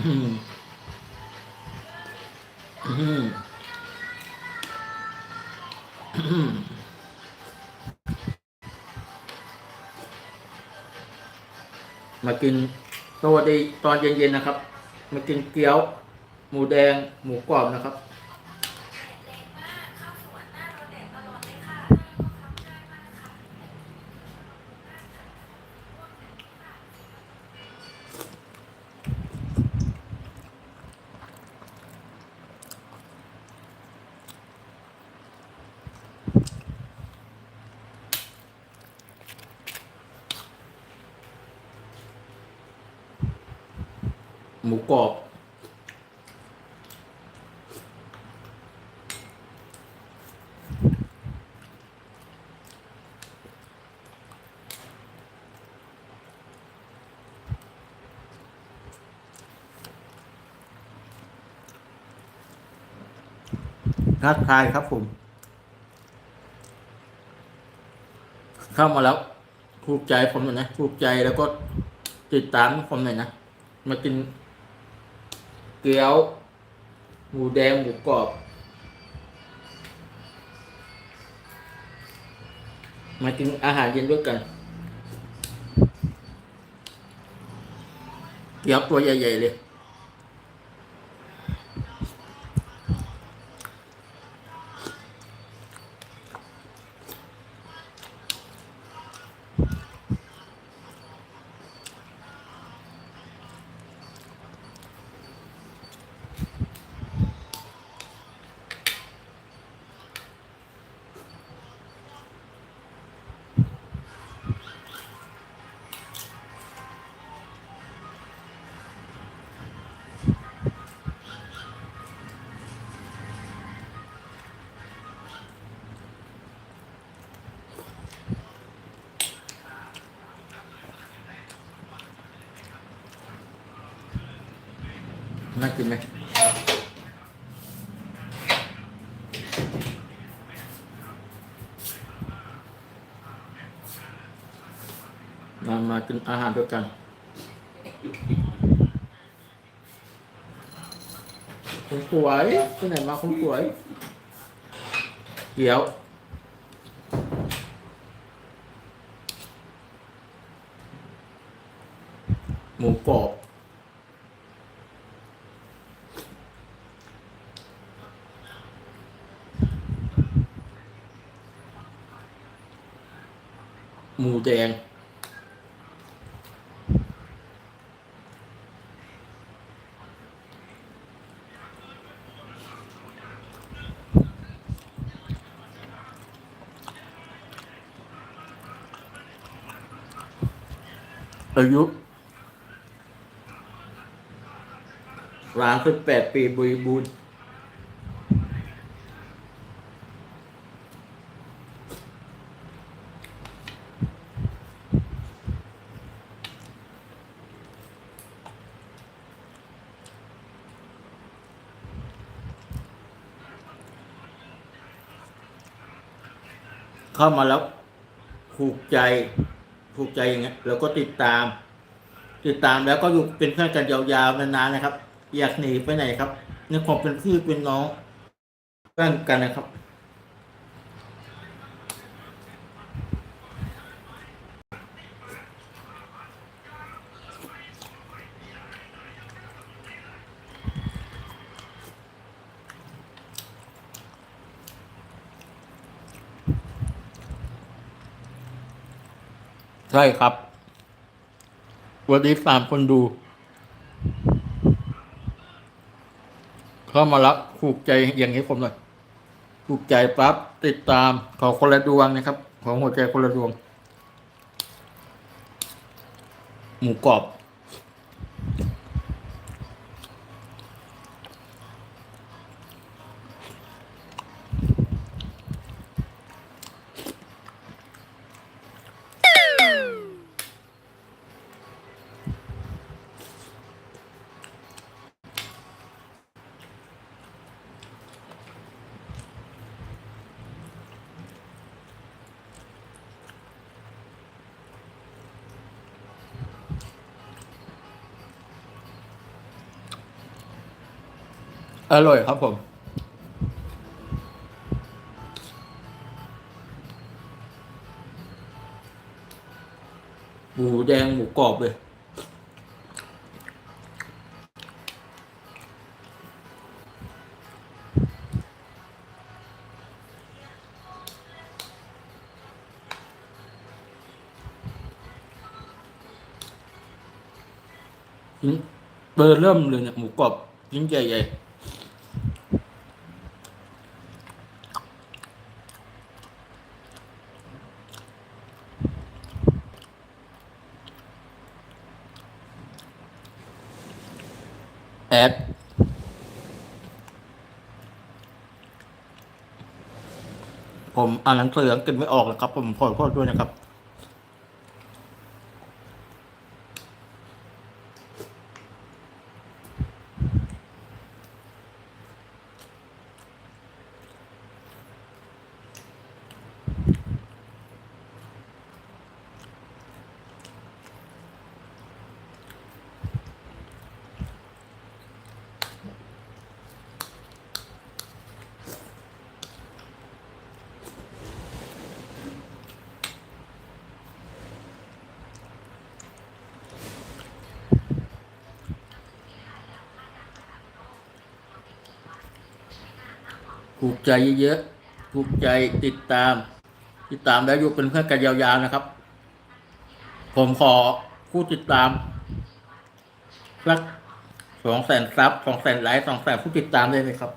มอืมอืมมากินสวัสดีตอนเย็นๆนะครับ มากินเกี๊ยว หมูแดง หมูกรอบนะครับ หมูกรอบทักทายครับผม เข้ามาแล้วถูกใจผมหน่อยนะถูกใจแล้วก็ติดตามผมหน่อยนะ มากิน เกี๊ยว หมูแดงหมูกรอบ มากินอาหารเย็นด้วยกัน เกี๊ยวตัวใหญ่ ๆ เลย น่ากินไหมมามากินอาหารด้วยกันคุณสวยที่ไหนมาคุณสวยเกี๊ยวหมูกรอบ หมู แดง อายุร้านสิบแปดปีบริบูรณ์ เข้ามาแล้วถูกใจถูกใจอย่างเงี้ยแล้วก็ติดตาม ติดตามแล้วก็อยู่เป็นเพื่อนกันยาวๆนานๆนะครับ อยากหนีไปไหนครับในความเป็นพี่เป็นน้องเพื่อนกันนะครับ ใช่ครับ วันนี้สามคนดู เข้ามาแล้วถูกใจอย่างนี้ผมหน่อยถูกใจปั๊บติดตามขอคนละดวงนะครับ ของหัวใจคนละดวง หมูกรอบ อร่อยครับผม หมูแดงหมูกรอบเลย เบอร์เริ่มเลยเนี่ยหมูกรอบชิ้นใหญ่ๆแอดผม อ่านหนังสืออังกฤษไม่ออกนะครับผมขอโทษด้วยนะครับ ถูกใจเยอะๆถูกใจติดตาม ติดตามแล้วอยู่เป็นเพื่อนกันยาวๆนะครับ ผมขอผู้ติดตามสักสองแสนซับสองแสนไลค์สองแสนผู้ติดตามได้ไหมครับ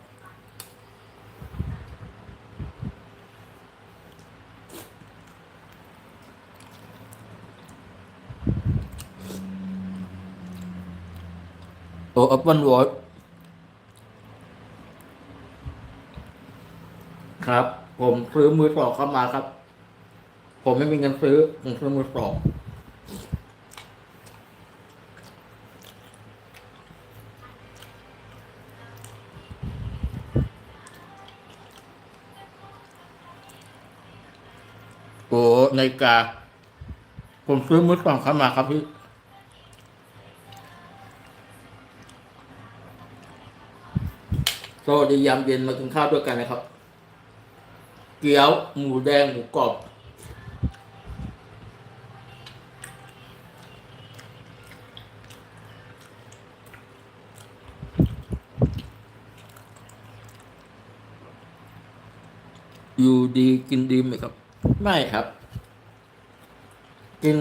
โอ้อัปเปิลวอท ครับ ผมซื้อมือสองเข้ามาครับ ผมไม่มีเงินซื้อผมซื้อมือสองโอ้ในาฬิกา ผมซื้อมือสองเข้ามาครับพี่สวัสดียามเย็นมากินข้าวด้วยกันนะครับ เกี๊ยว หมูแดง หมูกรอบ อยู่ดีกินดีไหมครับ ไม่ครับ กิน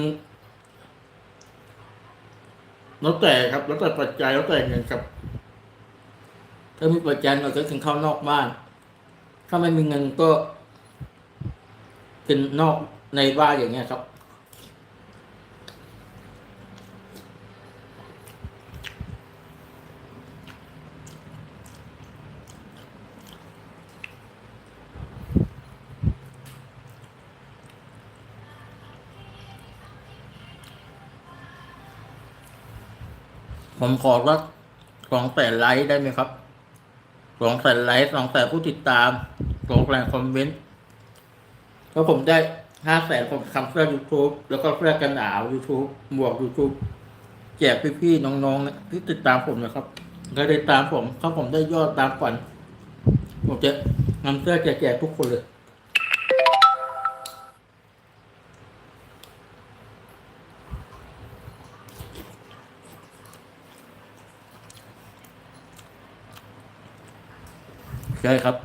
แล้วแต่ครับแล้วแต่ปัจจัยแล้วแต่เงินครับ ถ้ามีปัจจัยเราก็กินข้าวนอกบ้าน ถ้าไม่มีเงินก็ กินนอกในบ้านอย่างเงี้ยครับ ผมขอสักสองแสนไลค์ได้ไหมครับสองแสนไลค์สองแสนผู้ติดตามสองแสนคอมเมนต์ ถ้าผมได้ห้าแสนผมทำเสื้อ YouTube แล้วก็เสื้อกันหนาว YouTube หมวก YouTube แจกพี่ๆน้องๆที่ติดตามผมนะครับก็ได้ตามผมถ้าผมได้ยอดตามฝันผมจะนำเสื้อแจกๆทุกคนเลยใช่ครับ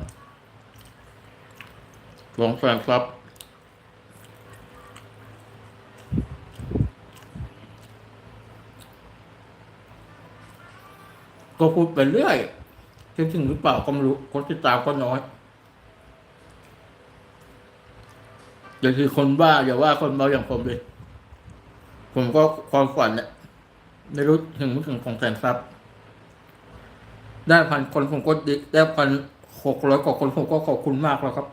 สองแสนครับ ก็พูดไปเรื่อยจริงหรือเปล่าก็ไม่รู้คนติดตามก็น้อยอย่าคือคนบ้าอย่าว่าคนเมาอย่างผมเลย ผมก็ความฝันเนี่ยไม่รู้ถึงไม่ถึงของแสนทรัพย์ได้พันคนผมก็ดีได้พันหกร้อยกว่าคนผมก็ขอบคุณมากแล้วครับ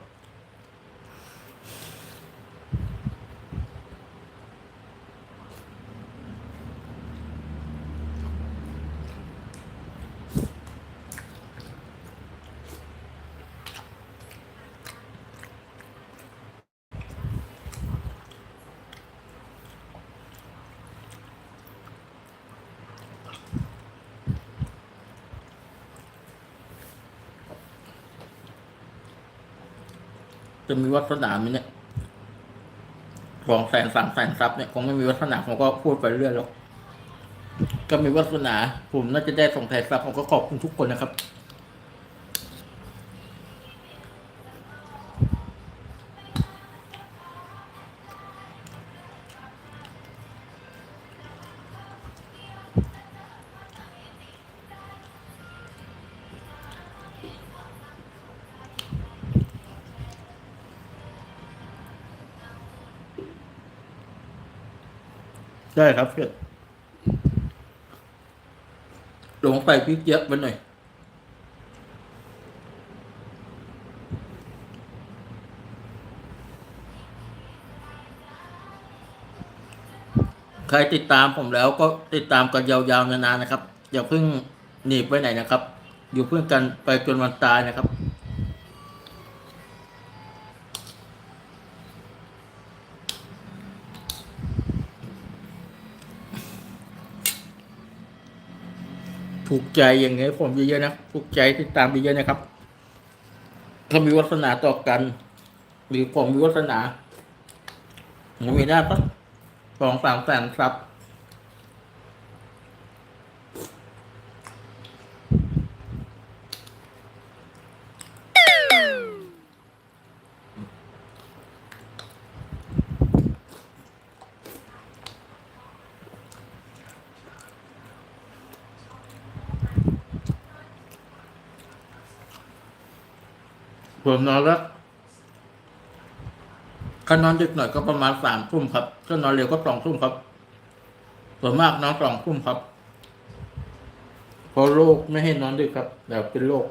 จะมีวัฒนาไหมเนี่ยสองแสนสามแสนซับเนี่ยคงไม่มีวัฒนาผมก็พูดไปเรื่อยแล้วก็มีวัฒนาผมน่าจะได้สองแสนซับผมก็ขอบคุณทุกคนนะครับ ครับเพื่อนลงไปพริกเยอะไปหน่อยใครติดตามผมแล้วก็ติดตามกันยาวๆนานๆนะครับ อย่าเพิ่งหนีไปไหนนะครับ อยู่เพื่อนกันไปจนวันตายนะครับ ถูกใจอย่างเงี้ยผมเยอะๆนะถูกใจติดตามเยอะๆนะครับ ถ้ามีวาสนาต่อกัน หรือผมมีวาสนาผมมีได้ปะสองสามแสนครับ ผมนอนแล้วก็นอนดึกหน่อยก็ประมาณสามทุ่มครับก็นอนเร็วก็สองทุ่มครับส่วนมากนอนสองทุ่มครับเพราะโรคไม่ให้นอนดึกครับแบบเป็นโรค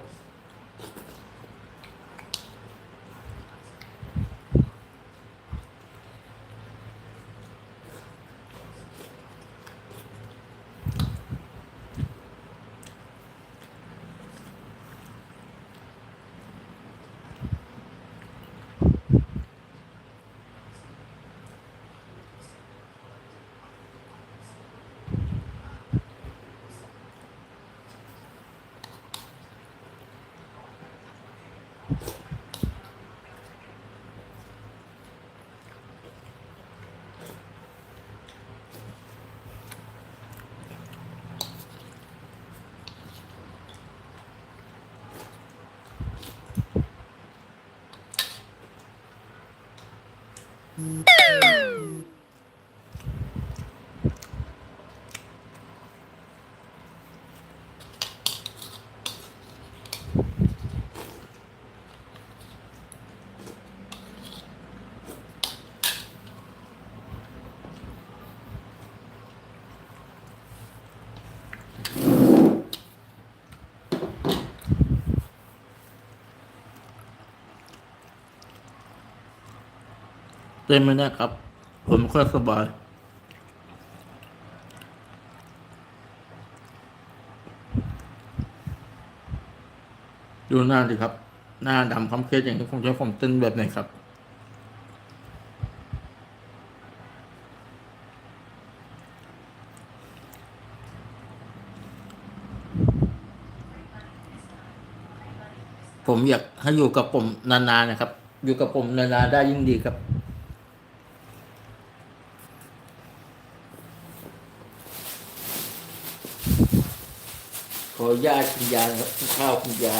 เต็มไม่ได้ครับ ผมค่อยสบายดูหน้าดิครับ หน้าดำคำเครียดอย่างนี้ผมจะให้ผมเต้นแบบไหนครับ ผมอยากให้อยู่กับผมนานๆนะครับ อยู่กับผมนานๆได้ยิ่งดีครับ ขอญาติคุณยานะครับข้าวคุณยา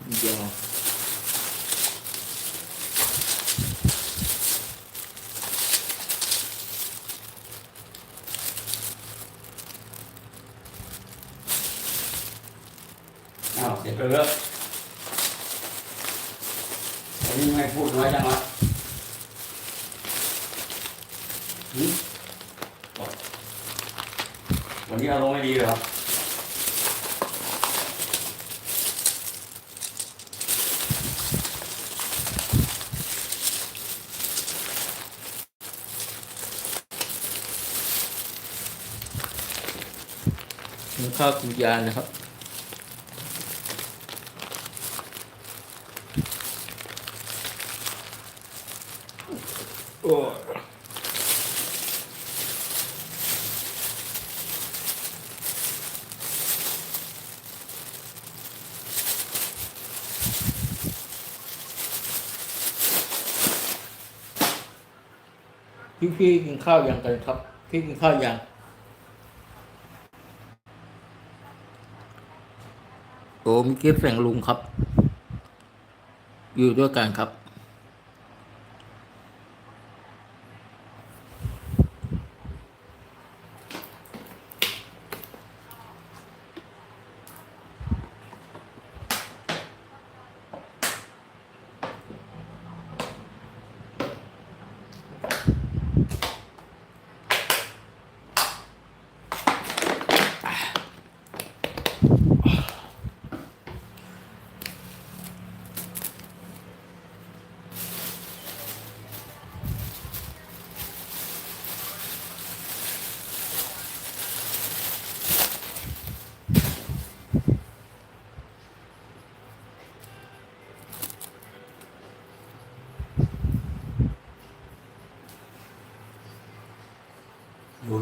คุณยา อ้าว เสียไปเลิกอันนี้ไม่พูดน้อยจังวะหืมวันนี้อารมณ์ไม่ดีเหรอข้าวคุณยานะครับ พี่พี่กินข้าวยังกันครับ พี่กินข้าวยังโอ้มีกิฟต์แสงลุงครับ อยู่ด้วยกันครับ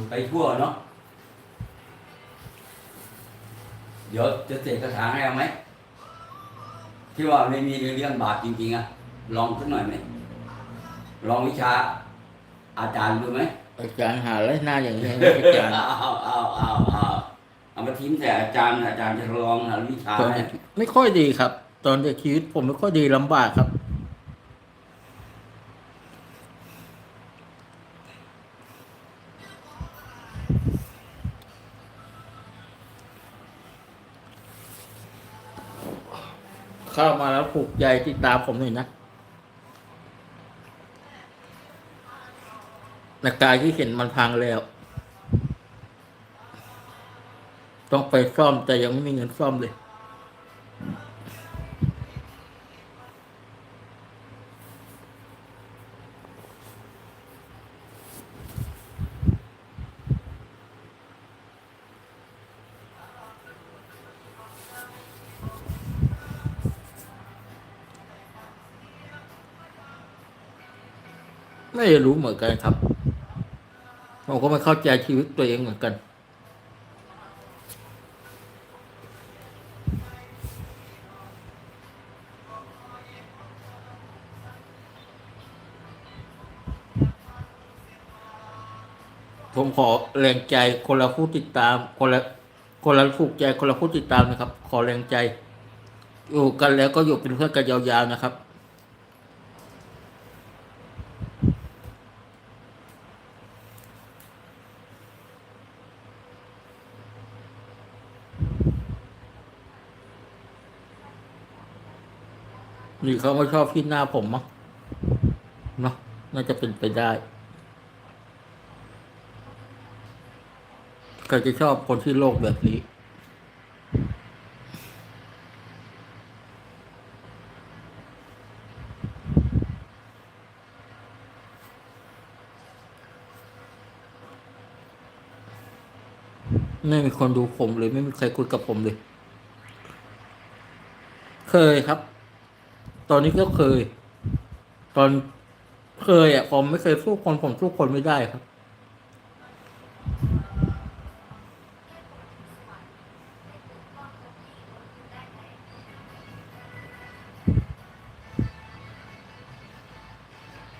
ไปทั่วเนาะ เดี๋ยวจะเสกคาถาให้เอาไหม ที่ว่าไม่มีเรื่องบาปจริงๆอะลองสักหน่อยไหม ลองวิชา อาจารย์ดูไหมอาจารย์หาไรหน้าอย่างนี้ให้อาจารย์เอาเอาเอาเอาเอามาทิ้งแต่อาจารย์อาจารย์จะลองหาวิชาตอนให้เด็กไม่ค่อยดีครับ ตอนเด็กชีวิตผมไม่ค่อยดีลำบากครับ เข้ามาแล้วผูกใยติดตามผมหน่อยนะนากายที่เห็นมันพังแล้ว ต้องไปซ่อมแต่ยังไม่มีเงินซ่อมเลย ไม่รู้เหมือนกันครับผมก็ไม่เข้าใจชีวิตตัวเองเหมือนกัน ผมขอแรงใจคนละผู้ติดตาม คนละคนละผูกใจคนละผู้ติดตามนะครับ ขอแรงใจ อยู่กันแล้วก็อยู่เป็นเพื่อนกันยาวๆนะครับ หรือเขาไม่ชอบที่หน้าผมมั้งเนาะน่าจะเป็นไปได้ใครจะชอบคนที่โลกแบบนี้ ไม่มีคนดูผมเลย ไม่มีใครคุยกับผมเลย เคยครับ ตอนนี้ก็เคย ตอนเคยอะผมไม่เคยสู้คนผมสู้คนไม่ได้ครับ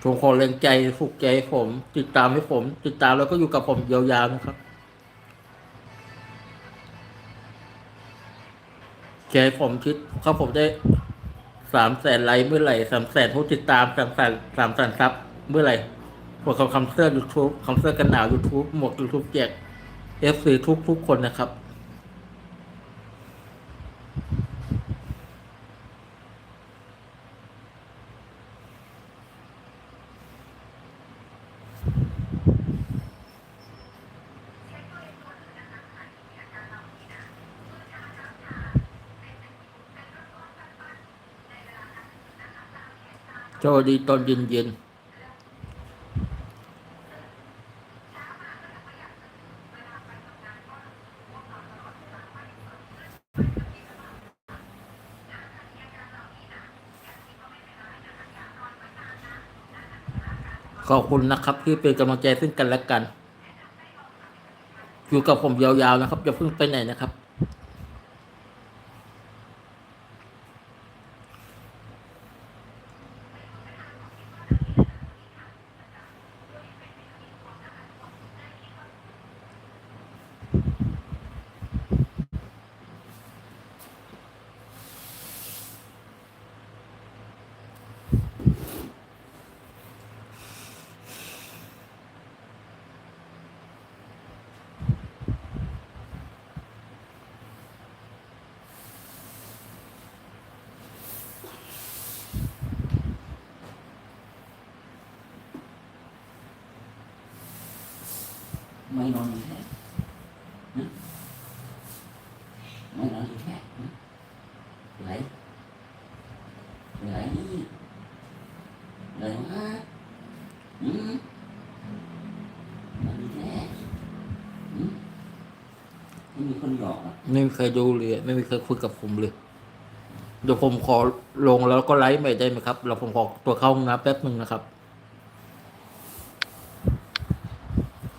ผมขอแรงใจฝึกใจผม ติดตามให้ผม ติดตามแล้วก็อยู่กับผมยาวๆนะครับใจผมคิดเขาผมได้ สามแสนไลค์เมื่อไหร่สามแสนผู้ติดตามสามแสนสามแสนซับเมื่อไหร่พวกเขาคำเสื้อยูทูบคำเสื้อกันหนาวยูทูบหมวกยูทูบแจกเอฟซีทุกทุกคนนะครับ วัสดีตอนเย็นขอบคุณนะครับที่เป็นกำลังใจซึ่งกันและกัน อยู่กับผมยาวๆนะครับอย่าเพิ่งไปไหนนะครับ ไม่นอนอีกแล้วฮะไม่นอนอีกแล้วฮะไหลไหลไหลมาอืมนอนอีแล้วอืมไม่มีคนหยอกอะไม่มีใครดูเลยไม่มีใครคุยกับผมเลยเดี๋ยวผมขอลงแล้วก็ไลฟ์ใหม่ได้ไหมครับ เราผมขอตัวเข้าห้องน้ำแป๊บหนึ่งนะครับ